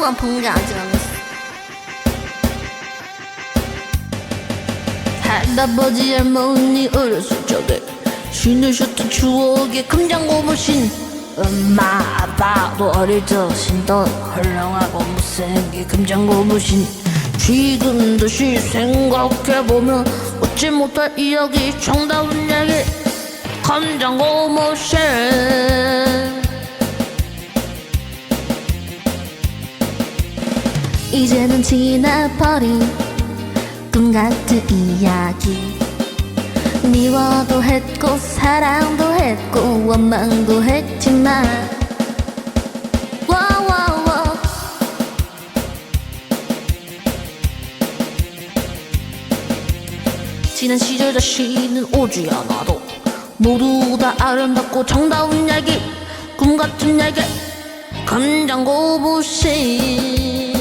한번 본게 아직 안 됐어. 할아버지 할머니 어렸을 적에 신으셨던 추억의 금장고무신 엄마 아빠도 어릴 적 신던 헐렁하고 못생긴 금장고무신. 지금도 시 생각해보면 웃지 못할 이야기 정다운 이야기. 금장고무신 이제는 지나버린 꿈 같은 이야기. 미워도 했고 사랑도 했고 원망도 했지만 지난 시절 다시는 오지 않아도. 모두 다 아름답고 정다운 이야기 꿈 같은 이야기 감장 고부신